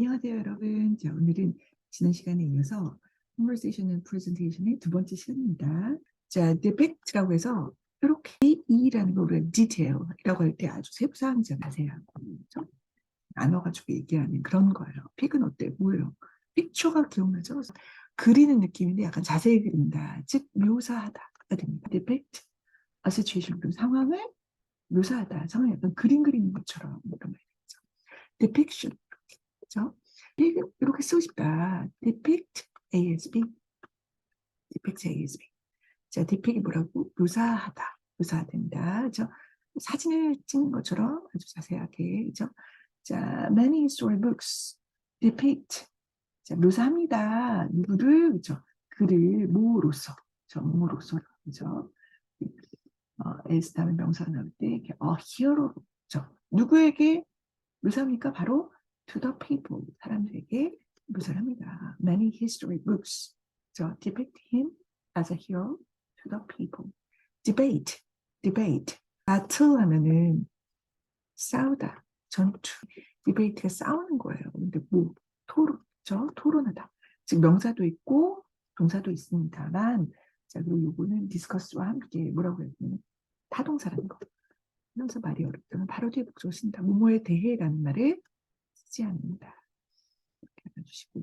안녕하세요, 여러분. 자, 오늘은 지난 시간에 이어서 conversation and presentation의 두 번째 시간입니다. 자, depict라고 해서 이렇게 이라는 걸 우리가 detail이라고 할 때 아주 세부사항이잖아요. 자세하고 그렇죠? 나눠가지고 얘기하는 그런 거예요. 픽은 어때? 뭐예요? 픽처가 기억나죠? 그리는 느낌인데 약간 자세히 그린다. 즉 묘사하다가 됩니다. depict a situation 그 상황을 묘사하다. 상황을 약간 그림 그리는 것처럼 이런 말이죠. depiction 그렇죠? 이렇게 쓰고 싶다. depict ASB depict ASB 자, depict이 뭐라고? 묘사하다. 묘사된다. 그죠? 사진을 찍는 것처럼 아주 자세하게 그죠? 자, many storybooks depict 자, 묘사합니다. 누구를 그죠? 그를 뭐로서 정모로서 그죠? 어, as 다음에 명사가 나올 때 이렇게 어, 히어로로 그죠? 누구에게 묘사합니까? 바로 to the people 사람들에게 묘사를 합니다. Many history books 그죠? depict him as a hero to the people. debate, debate. battle 하면은 싸우다, 전투. debate가 싸우는 거예요. 근데 뭐 토론죠? 토론하다. 즉 명사도 있고 동사도 있습니다만 자 그리고 요거는 discuss와 함께 뭐라고 되나 타동사라는 거. 그래서 말이 어렵다면 바로 뒤에 목적을 쓴다. 뭐뭐에 대해라는 말을 쓰지 않는다. 이렇게 알아주시고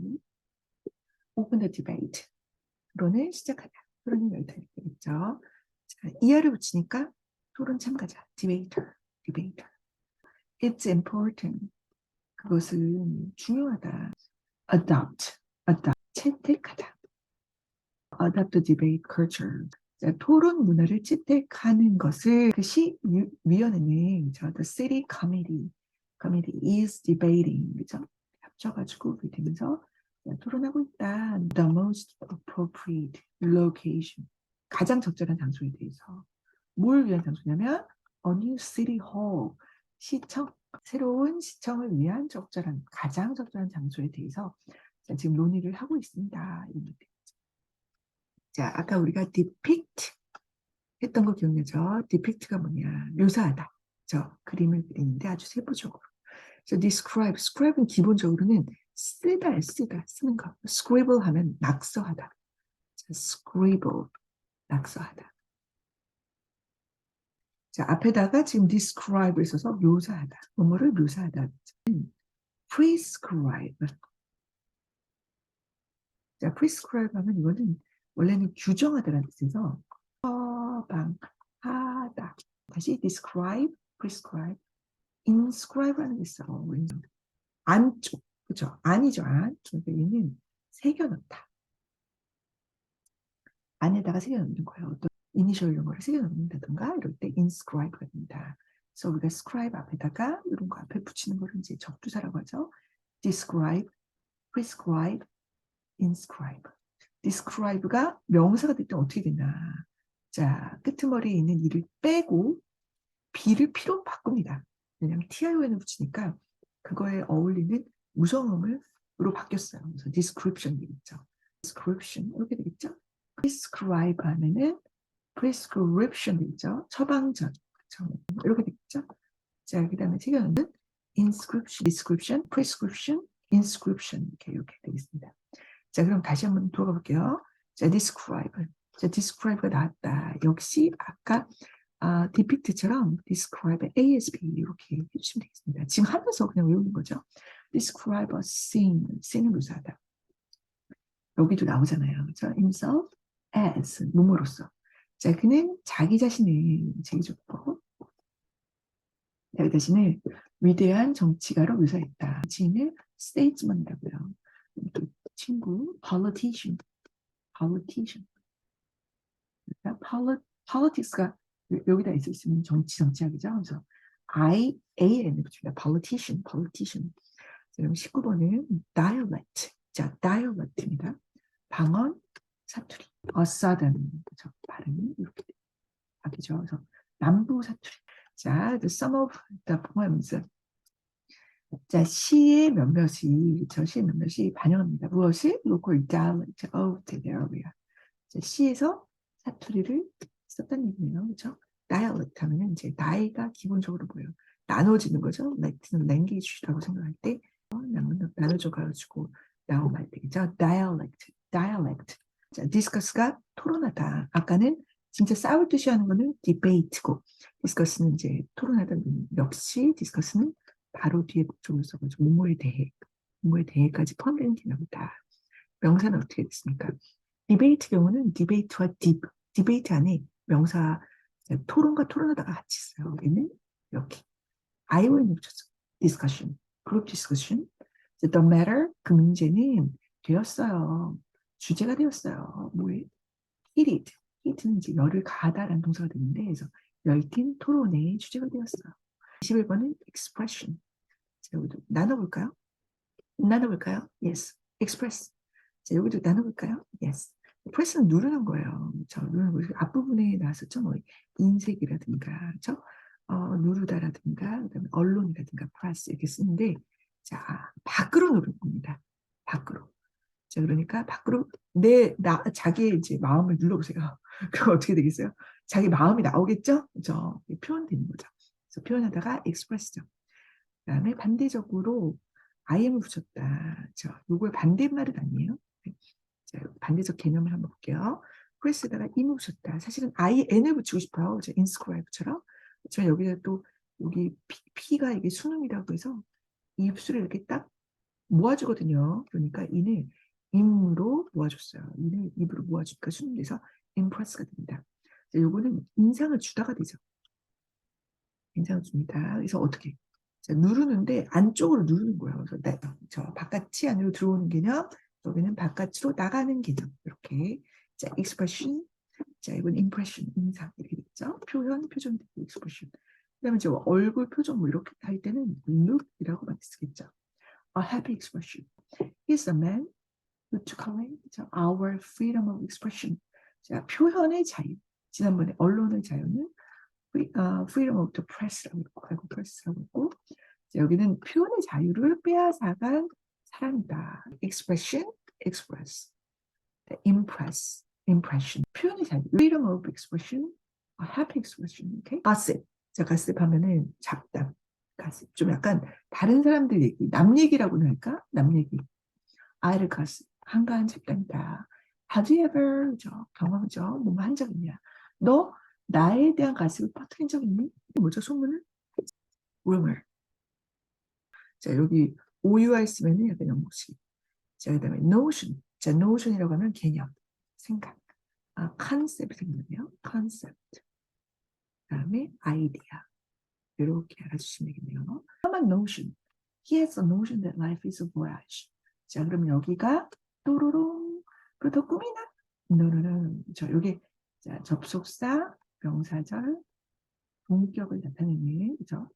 open the debate. 토론을 시작하다. 토론이 열타있겠죠. 자, 이하를 붙이니까 토론 참가자, debater, debater. It's important. 그것은 중요하다. Adopt, adopt, 채택하다. Adopt the debate culture. 자, 토론 문화를 채택하는 것을 그시 위원회는 저 the city committee, committee is debating, 그죠? 합쳐가지고 자, 토론하고 있다. The most appropriate location. 가장 적절한 장소에 대해서. 뭘 위한 장소냐면 a new city hall. 시청, 새로운 시청을 위한 적절한, 가장 적절한 장소에 대해서 자, 지금 논의를 하고 있습니다. 자, 아까 우리가 depict 했던 거 기억나죠? depict가 뭐냐? 묘사하다. 저 그림을 그리는데 아주 세부적으로. 그래서 describe, describe는 기본적으로는 쓰다, 쓰다, 쓰는 거. scribble 하면 낙서하다. 자, scribble, 낙서하다. 자, 앞에다가 지금 describe를 써서 묘사하다. 뭐뭐를 묘사하다. prescribe. 자, prescribe 하면 이거는 원래는 규정하다라는 뜻에서 처방하다. 다시 describe, prescribe, inscribe라는 게 있어. 안쪽, 그죠? 아니죠, 안. 그러니까 얘는 새겨넣다. 안에다가 새겨넣는 거예요. 어떤 이니셜 이런 거를 새겨넣는다든가 이럴 때 inscribe가 됩니다. 그래서 우리가 scribe 앞에다가 이런 거 앞에 붙이는 거를 이제 적두사라고 하죠. describe, prescribe, inscribe. describe가 명사가 될 때 어떻게 되나. 자, 끄트머리에 있는 이를 빼고 B를 P로 바꿉니다. 왜냐하면 TION을 붙이니까 그거에 어울리는 무성음으로 바뀌었어요. 그래서 description 되겠죠. description 이렇게 되겠죠. prescribe 하면은 prescription 되겠죠. 처방전. 그렇죠? 이렇게 되겠죠. 자, 그 다음에 책에는 inscription, description, prescription, inscription 이렇게 이렇게 되겠습니다. 자, 그럼 다시 한번 돌아가 볼게요. 자, describe. 자, describe가 나왔다. 역시 아까 아, depict처럼 describe, ASB 이렇게 해주시면 되겠습니다. 지금 하면서 그냥 외우는 거죠. describe a scene, scene을 묘사하다. 여기도 나오잖아요. 그렇죠? himself as, 뭐뭐로서. 자, 그는 자기 자신을 제기적으로 자기 자신을 위대한 정치가로 묘사했다. 정치인을 statesman이라고요. 또 친구, politician, politician. 그러니까 poli, politics가 여기다 있으면 정치, 정치학이죠. 그래서 I, A-N을 붙입니다. politician, politician. 자, 그럼 19번은 dialect. 자, dialect입니다. 방언, 사투리. a sudden. 그죠? 발음이 이렇게 바뀌죠. 그래서 남부 사투리. 자, the sum of the poems. 자, 시의 몇몇이, 저 시의 몇몇이 반영합니다. 무엇이? local dialect of the area. 자, 시에서 사투리를 썼다는 얘기네요. 그렇죠? dialect 하면 이제 나이가 기본적으로 뭐예요? 나눠지는 거죠. 렉트는 language라고 생각할 때 나눠, 나눠줘 가지고 나오면 되겠죠. dialect, dialect. 자, discuss가 토론하다. 아까는 진짜 싸울 듯이 하는 거는 debate고, discuss는 이제 토론하다 역시 discuss는 바로 뒤에 목적을 써가지고 뭐뭐에 대해, 뭐뭐에 대해까지 포함되는 개념이다. 명사는 어떻게 됐습니까? debate 경우는 debate와 deep, debate 안에 명사 토론과 토론하다가 같이 있어요. 얘는 이렇게 ION이 붙였어. discussion, group discussion. the matter, 그 문제는 되었어요. 주제가 되었어요. 뭐에? heated. heat는 이제 열을 가하다라는 동사가 되는데, 그래서 열띤 토론의 주제가 되었어요. 21번은 expression. 자, 여기도 나눠볼까요? 나눠볼까요? Yes. express. 자, 여기도 나눠볼까요? Yes. Press는 누르는 거예요. 저 누르는 거 앞부분에 나왔었죠. 뭐 인색이라든가, 저 어, 누르다라든가, 그다음에 언론이라든가, press 이렇게 쓰는데, 자 밖으로 누르는 겁니다. 밖으로. 자 그러니까 밖으로 내 나 자기의 이제 마음을 눌러보세요. 그럼 어떻게 되겠어요? 자기 마음이 나오겠죠? 그죠? 표현되는 거죠. 그래서 표현하다가 express죠. 그다음에 반대적으로 IM을 붙였다. 저 요걸 반대말은 아니에요. 반대적 개념을 한번 볼게요. 프레스에다가 임을 붙였다. 사실은 I, N을 붙이고 싶어요. 저 inscribe처럼. 그렇지만 여기다 또 여기 P, P가 이게 수능이라고 해서 입술을 이렇게 딱 모아주거든요. 그러니까 이는 임으로 모아줬어요. 이는 입으로 모아주니까 수능돼서 impress가 됩니다. 자, 요거는 인상을 주다가 되죠. 인상을 줍니다. 그래서 어떻게? 자, 누르는데 안쪽으로 누르는 거예요. 그래서 나, 저 바깥이 안으로 들어오는 개념, 여기는 바깥으로 나가는 개념. 이렇게. 자, expression. 자, 이건 impression, 인상 이렇게 됐죠. 표현, 표정, expression. 그다음에 저 얼굴 표정 뭐 이렇게 할 때는 look이라고 많이 쓰겠죠. A happy expression. He's a man who took away our freedom of expression. 자, 표현의 자유. 지난번에 언론의 자유는 freedom of the press라고 했고, 알고 press라고 했고, 자, 여기는 표현의 자유를 빼앗아간 사람이다. expression, express, impress, impression. 표현의 자유, freedom of expression, happy expression, okay? gossip. 자, 가스ip 하면은 잡담, 가스ip. 좀 약간 다른 사람들 얘기, 남 얘기라고는 할까? 남 얘기. 아이를 가스, 한가한 잡담이다. Have you ever, 저, 경험하죠? 뭐뭐 한적 있냐? 너 나에 대한 가스ip을 퍼뜨린 적 있니? 뭐죠, 소문을? rumor. 자, 여기 OUR 쓰면은 약간 영국식. 자, 그 다음에 notion. 자, notion이라고 하면 개념, 생각. 아, concept 생각나네요. concept. 다음에 아이디어 이렇게 알아주시면 되겠네요. 다만 notion. He has a notion that life is a voyage. 자, 그럼 여기가 또로롱 그렇다 꿈이나? 노노노. 저 여기 자, 접속사, 명사절, 동격을 나타내는 그죠?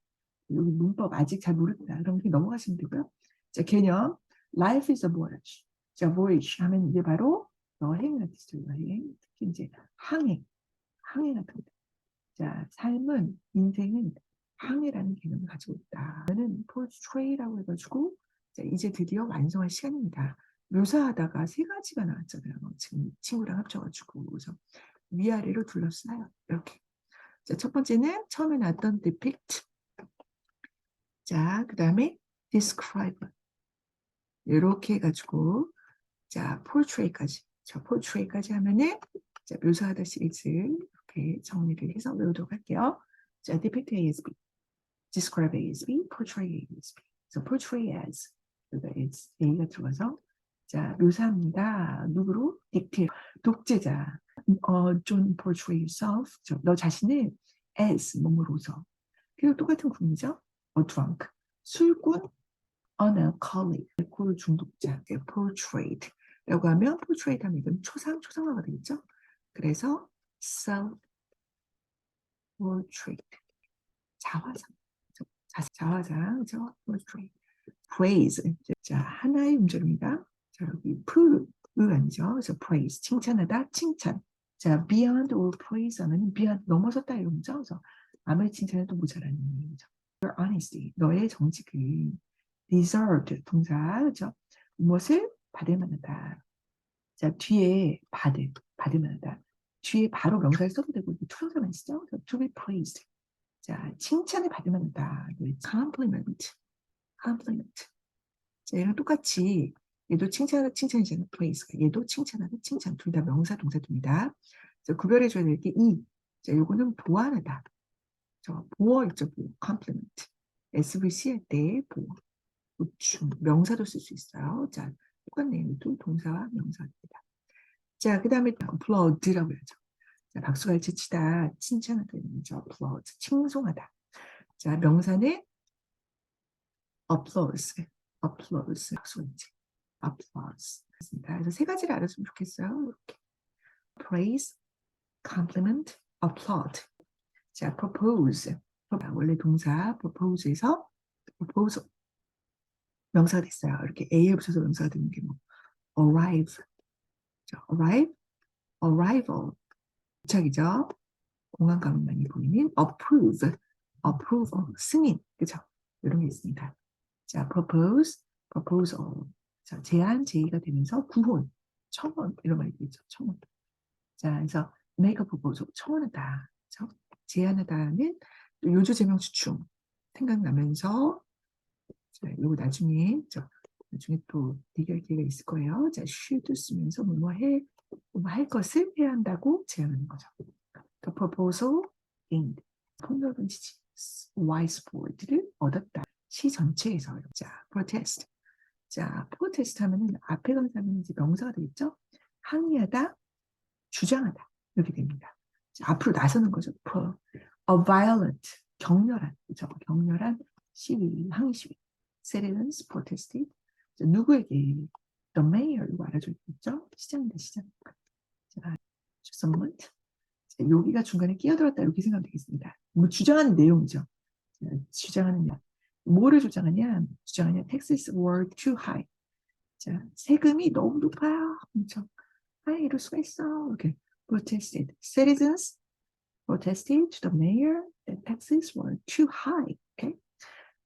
여기 문법 아직 잘 모르겠다. 그럼 이렇게 넘어가시면 되고요. 자, 개념 life is a voyage. 자, voyage 하면 이게 바로 여행이라는 뜻이죠. 여행. 특히 이제 항해, 항해 같은 거. 자, 삶은 인생은 항해라는 개념을 가지고 있다. 저는 portray라고 해가지고 자, 이제 드디어 완성할 시간입니다. 묘사하다가 세 가지가 나왔잖아요. 지금 친구랑 합쳐가지고 그래서 위아래로 둘러싸요. 이렇게. 자, 첫 번째는 처음에 나왔던 depict. 자, 그 다음에 describe. 이렇게 해가지고 자, portray까지. 자, portray까지 하면은 자, 묘사하다 시리즈 이렇게 정리를 해서 외우도록 할게요. 자, depict A as B, describe A as B, portray A as B. So portray as 그러니까 it's A가 들어가서 자 묘사합니다. 누구로? 딕테 독재자. 어, John portray yourself. 저, 너 자신을 as 뭐뭐로서. 그리고 똑같은 구문이죠. A drunk. 술꾼. An alcoholic. 알코올 중독자. portrayed. 라고 하면 portrayed 하면 이건 초상, 초상화가 되겠죠. 그래서 self portrait 자화상 자, 자화상 그죠 portrait praise 자 하나의 음절입니다 자 여기 프, 의 아니죠 그래서 praise 칭찬하다 칭찬 자 beyond or praise 하면 beyond 넘어섰다 이런 거죠 그래서 아무리 칭찬해도 모자라는 의미죠 your honesty 너의 정직을 deserved 동사 그죠 무엇을 받을 만하다 자 뒤에 받을 받을 만하다 뒤에 바로 명사를 써도 되고 투정사만 쓰죠. to be praised. 자, 칭찬을 받을 만하다. compliment, compliment. 자, 얘랑 똑같이 얘도 칭찬, 칭찬이잖아. praise가. 얘도 칭찬하다, 칭찬. 둘 다 명사, 동사입니다. 자, 구별해줘야 될 게 이. 자, 요거는 보완하다. 저 보어 있죠, 보어. compliment. SVC 할 때 보어. 보충. 명사도 쓸 수 있어요. 자, 똑같네요. 또 동사와 명사입니다. 자, 그 다음에 applaud라고 하죠. 자, 박수갈채 치다, 칭찬하다. 이죠 applaud. 칭송하다. 자, 명사는 applause. applause. 박수갈채. applause. 있습니다. 그래서 세 가지를 알았으면 좋겠어요. 이렇게. praise, compliment, applaud. 자, propose. 원래 동사 propose에서 propose 명사가 됐어요. 이렇게 A에 붙여서 명사가 되는 게 뭐 arrive, 자, arrive, arrival, 도착이죠. 공간감이 많이 보이는 approve, approval, 승인, 그죠? 이런 게 있습니다. 자, propose, proposal, 자, 제안, 제의가 되면서 구혼, 청원 이런 말이 있죠. 청원. 자, 그래서 make a proposal, 청원하다? 제안하다는 또 요조 제명 추충 생각나면서 자, 요거 나중에 저 나중에 또 대결 기회가 있을 거예요. 자, should 쓰면서 뭐뭐 해, 뭐할 것을 해야 한다고 제안하는 거죠. The proposal gained 폭넓은 지지 wise board를 얻었다. 시 전체에서 자, protest. 자, protest 하면은 앞에 감사하면 이제 명사가 되겠죠. 항의하다, 주장하다 이렇게 됩니다. 자, 앞으로 나서는 거죠. a violent 격렬한 그죠? 격렬한 시위, 항의 시위. citizens protested. 자, 누구에게? The mayor 이거 알아줘야겠죠? 시장입니다, 시장. 자. 자, 여기가 중간에 끼어들었다 이렇게 생각하면 되겠습니다. 뭐 주장하는 내용이죠. 자, 주장하는 내용. 뭐를 주장하냐? 주장하냐? taxes were too high. 자, 세금이 너무 높아요. 엄청. 아, 이럴 수가 있어. 이렇게 protested. Citizens protested to the mayor that taxes were too high. Okay?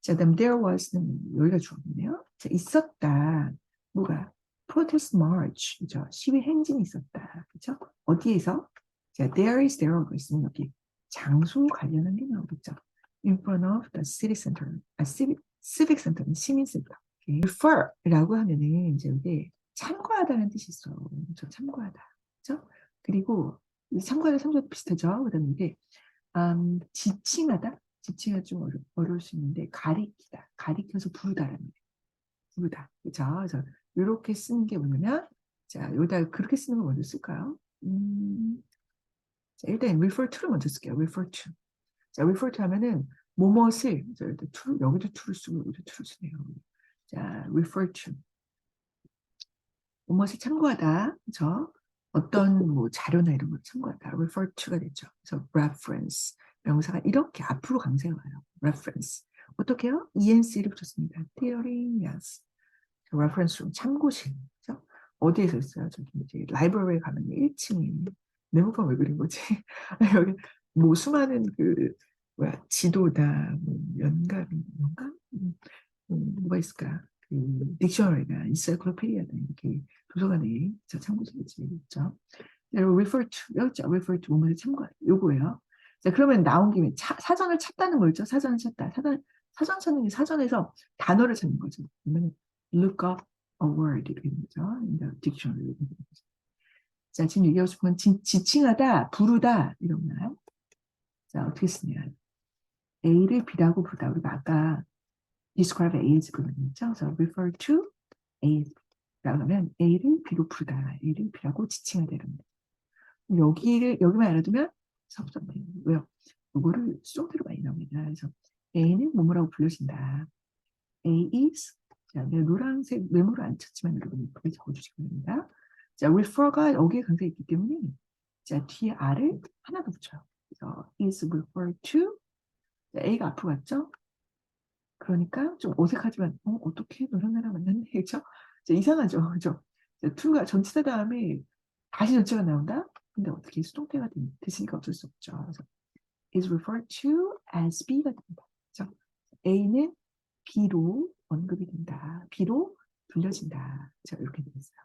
자, 그다음 there was는 여기가 주어있네요. 자, 있었다. 뭐가? protest march. 그죠? 시위 행진이 있었다. 그죠? 어디에서? 자, there is there가 있으면 여기 장소 관련한 게 나오겠죠. in front of the city center. 아, civic, civic center는 시민센터. Okay. refer라고 하면은 이제 여기 참고하다는 뜻이 있어. 저 참고하다. 그죠? 그리고 이 참고하다 참고도 비슷하죠. 그다음에 음, 지칭하다. 지칭은 좀 어려, 어려울 수 있는데 가리키다. 가리켜서 거예요. 부르다. 그죠? 그래서 이렇게 쓰는 게 뭐냐면 자, 여기다 그렇게 쓰는 거 먼저 쓸까요? 음, 자, 일단 refer to를 먼저 쓸게요. refer to. 자, refer to 하면은 뭐뭇을 저 여기도 to, 여기도 to를 쓰고 여기도 to를 쓰네요. 자, refer to. 뭐뭇을 참고하다. 그죠? 어떤 뭐 자료나 이런 걸 참고하다. refer to가 됐죠. 그래서 reference. 명사가 이렇게 앞으로 강세가 와요. reference. 어떻게 해요? ENC를 붙였습니다. theory, yes. reference room, 참고실. 그죠? 어디에서 있어요? 저기 이제 라이브러리에 가면 1층에 네모판 왜 그린 거지? 여기 뭐 수많은 그 뭐야 지도다, 뭐 연감이 연감? 음, 음, 뭐가 있을까? 그 딕셔너리나 인사이클로피디아나 이렇게 도서관에 저 참고실이 있죠. 여러분 refer to 여기죠. refer to 뭐뭐 참고 요거예요. 자, 그러면 나온 김에 차, 사전을 찾다는 거죠. 사전을 찾다. 사전, 사전 찾는 게 사전에서 단어를 찾는 거죠. 그러면 look up a word 이렇게 되는 거죠. in dictionary. 이렇게 되는 거죠. 자, 지금 얘기하고 싶은 건 지, 지칭하다, 부르다 이런 말. 자, 어떻게 쓰냐. A를 B라고 부르다. 우리가 아까 describe A as B였죠. 그래서 refer to A as 하면 A를 B로 부르다. A를 B라고 이런 거. 여기를, 여기만 알아두면 섭섭해요. 왜요? 이거를 수동태로 많이 나옵니다. 그래서 A는 뭐뭐라고 불려진다. A is 자, 내가 노란색 메모를 안 쳤지만 여러분 이렇게 적어주시기 바랍니다. 자, refer가 여기에 강세가 있기 때문에 자, 뒤에 R을 하나 더 붙여요. 그래서 is referred to 자, A가 앞으로 갔죠? 그러니까 좀 어색하지만 어, 어떻게 노란 나라 만났네 그죠? 자, 이상하죠? 그죠? 자, to가 전치사 다음에 다시 전체가 나온다? 근데 어떻게 수동태가 됐으니까 어쩔 수 없죠. 그래서 is referred to as B가 됩니다. 그렇죠? A는 B로 언급이 된다. B로 불려진다. 자, 이렇게 되겠어요.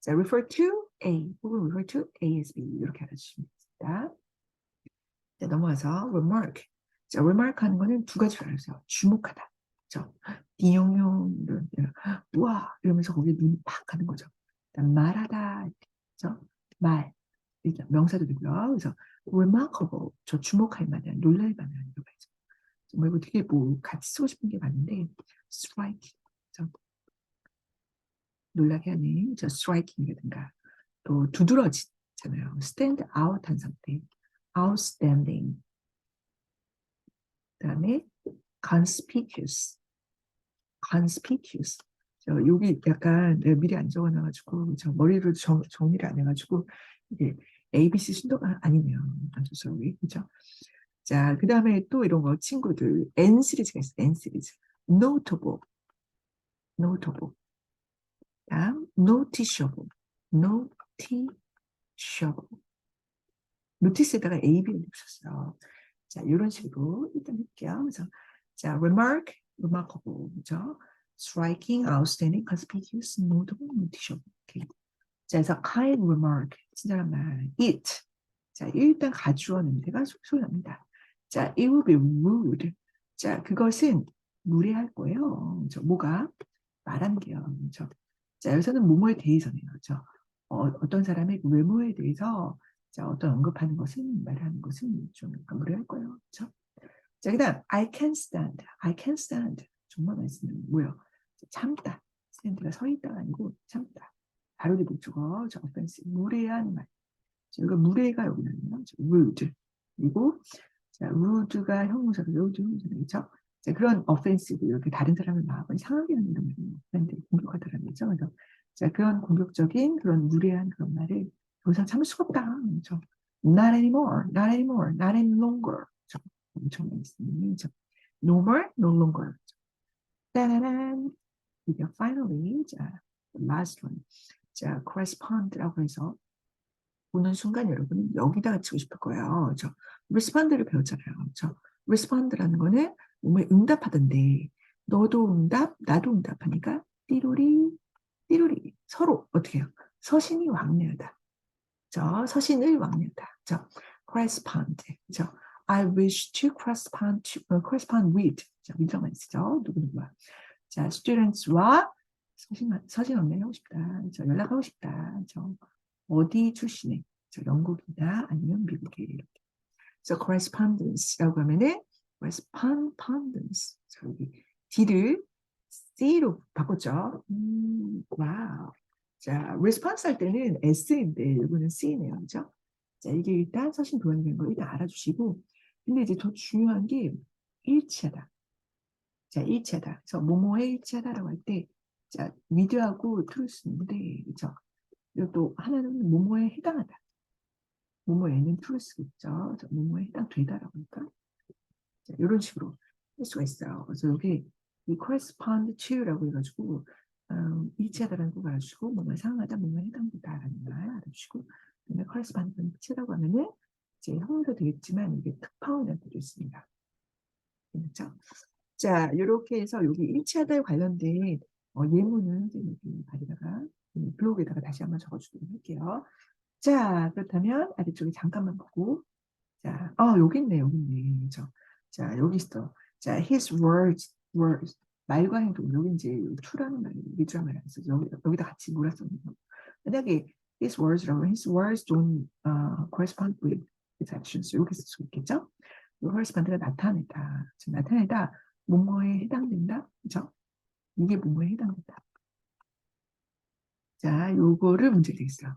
자, refer to A 혹은 refer to A as B 이렇게 알아주시면 되겠습니다. 자, 넘어가서 remark. 자, remark 하는 거는 두 가지로 알아주세요. 주목하다. 그죠? 디용용 이런 우와 이러면서 거기에 눈이 팍 가는 거죠. 말하다 그죠? 말 일단 명사도 되고요. 그래서 remarkable 저 주목할 만한 놀랄 만한 이런 말이죠. 뭐 이거 되게 뭐 같이 쓰고 싶은 게 많은데 striking 그죠? 놀라게 하는 저 striking이라든가 또 두드러지잖아요. stand out 한 상태 outstanding 그 다음에 conspicuous conspicuous 저 여기 약간 내가 미리 안 적어놔가지고 저 머리로 정, 정리를 안 해가지고 이게 ABC 순서가 아니네요. So sorry. 그죠? 자, 그 다음에 또 이런 거 친구들 N 시리즈가 있어요. N 시리즈. notable, notable. 다음 noticeable, noticeable. 노티스에다가 AB를 붙였어요. 자, 이런 식으로 일단 할게요. 그래서 자, remark, remarkable, 그죠? striking, outstanding, conspicuous, notable, noticeable. 오케이. 자, 그래서 kind remark, 친절한 말. it. 자, 일단 가주어 냄새가 솔솔 납니다. 자, it will be rude. 자, 그것은 무례할 거예요. 저 뭐가 말하는 게요. 그렇죠? 자, 여기서는 뭐뭐에 대해서네요. 그렇죠? 어, 어떤 사람의 외모에 대해서 자, 어떤 언급하는 것은 말하는 것은 좀 약간 무례할 거예요. 그렇죠? 자, 그 다음 I can stand. I can stand. 정말 말씀은 뭐예요? 참다. stand가 서 있다가 아니고 참다. 바로 뒤 목적어. 저 offensive. 무례한 말. 자, 여기가 무례가 여기 나네요. rude. 그리고 자, rude가 형용사로 rude 형용사죠. 자, 그런 offensive 이렇게 다른 사람을 막 상하게 하는 이런 말이 사람들이 공격하더라는 거죠. 그래서 자, 그런 공격적인 그런 무례한 그런 말을 더 이상 참을 수가 없다. 그렇죠? Not anymore, not anymore, not any longer. 그렇죠? 엄청난 말씀이죠. No more, no longer. 따라란. 이게 finally, 자, last one. 자, correspond라고 해서 보는 순간 여러분은 여기다가 치고 싶을 거예요. 저 respond를 배웠잖아요. 저 respond라는 거는 몸에 응답하던데 너도 응답, 나도 응답하니까 띠로리, 띠로리 서로 어떻게 해요? 서신이 왕래하다. 저 서신을 왕래하다. 저 correspond. 저 I wish to correspond to uh, correspond with. 자, 민정만 쓰죠. 누구 누구와. 자, students와 서신 서신 왕래하고 싶다. 저 연락하고 싶다. 저 어디 출신의 저 영국이나 아니면 미국에 이렇게. 그래서 correspondence라고 하면은 correspondence 자, 여기 D를 C로 바꿨죠. 음, 와우. 자, response 할 때는 S인데 이거는 C네요. 그죠? 자, 이게 일단 서신 도안이 된거 일단 알아주시고 근데 이제 더 중요한 게 일치하다. 자, 일치하다. 그래서 뭐뭐에 일치하다라고 할 때 자, 위드하고 truth인데 그죠? 그리고 또 하나는 뭐뭐에 해당하다. 뭐뭐에는 truth겠죠. 뭐뭐에 해당되다라고 할까? 자, 이런 식으로 할 수가 있어요. 그래서 여기 이 correspond to라고 해가지고 음, 일치하다라는 거 알아주시고 뭐뭐 상하다, 뭐뭐 해당되다라는 말 알아주시고 그다음에 correspond 일치라고 하면은 이제 형용사 되겠지만 이게 특파원할 때도 있습니다. 그렇죠? 자, 이렇게 해서 여기 일치하다에 관련된 어, 예문은 여기 발에다가 블로그에다가 다시 한번 적어주도록 할게요. 자, 그렇다면 아래쪽에 잠깐만 보고 자, 어, 여기 있네, 여기 있네. 그렇죠? 자, 여기 있어. 자, his words, words. 말과 행동. 여기 이제 to라는 말이 말이 있어. 여기, 여기다 같이 몰았었는 거. 만약에 his words라고 his words don't uh, correspond with actions. 여기 쓸수 있겠죠? correspond가 나타내다. 즉, 나타내다. 뭐뭐에 해당된다. 그죠? 이게 뭐뭐에 해당된다. 자, 요거를 문제를 내겠어요.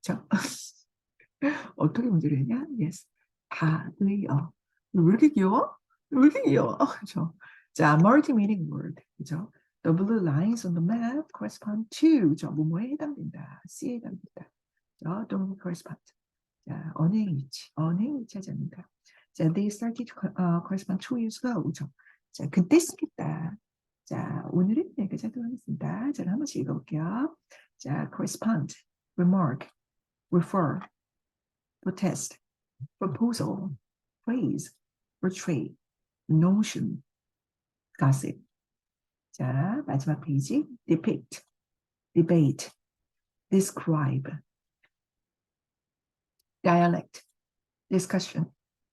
자, 어떻게 문제를 했냐? Yes. 다의어. 왜 이렇게 귀여워? 왜 이렇게 귀여워? 그죠? 자, multi-meaning word. 그죠? The blue lines on the map correspond to. 그죠? 뭐뭐에 해당된다. C에 해당된다. 저 don't correspond. 자, 언행 위치. 언행 않는다. 자, they started to uh, correspond two years ago. 그죠? 자, 그때 쓰겠다. 자, 오늘은 여기까지 하도록 하겠습니다. 자, 한 번씩 읽어볼게요. 자, correspond, remark, refer, protest, proposal, praise, portray, notion, gossip. 자, 마지막 페이지. depict, debate, describe, dialect, discussion,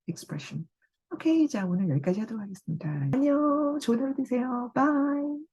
expression. 오케이. 자, 오늘 여기까지 하도록 하겠습니다. 안녕. 좋은 하루 되세요. 바이.